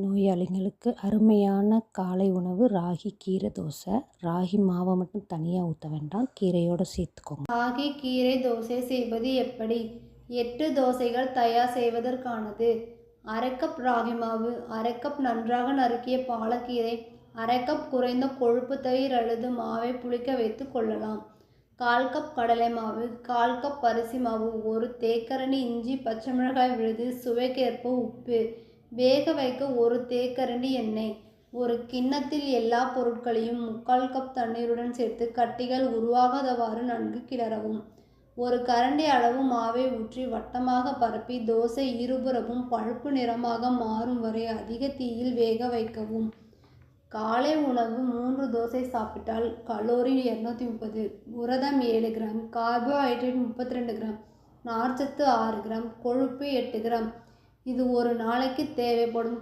நோயாளிங்களுக்கு அருமையான காலை உணவு ராகி கீரை தோசை. ராகி மாவை மட்டும் தனியாக ஊற்ற வேண்டாம். கீரையோடு சேர்த்துக்கோங்க. ராகி கீரை தோசை செய்வது எப்படி? எட்டு தோசைகள் தயார் செய்வதற்கானது. அரை கப் ராகி மாவு அரை கப் நன்றாக நறுக்கிய பாலக்கீரை அரை கப் குறைந்த கொழுப்பு தயிர் அல்லது மாவை புளிக்க வைத்து கொள்ளலாம். கால் கப் கடலை மாவு கால் கப் அரிசி மாவு ஒரு தேக்கரணி இஞ்சி பச்சை மிளகாய் விழுது சுவைக்கேற்ப உப்பு வேக வைக்க ஒரு தேக்கரண்டி எண்ணெய் ஒரு கிண்ணத்தில் எல்லா பொருட்களையும் முக்கால் கப் தண்ணீருடன் சேர்த்து கட்டிகள் உருவாகாதவாறு நன்கு கிளறவும். ஒரு கரண்டி அளவு மாவை ஊற்றி வட்டமாக பரப்பி தோசை இருபுறமும் பழுப்பு நிறமாக மாறும் வரை அதிக தீயில் வேக வைக்கவும். காலை உணவு மூன்று தோசை சாப்பிட்டால் கலோரி இரநூத்தி முப்பது புரதம் ஏழு கிராம் கார்போஹைட்ரேட் முப்பத்தி ரெண்டு கிராம் நார்ச்சத்து ஆறு கிராம் கொழுப்பு எட்டு கிராம் இது ஒரு நாளைக்கு தேவைப்படும்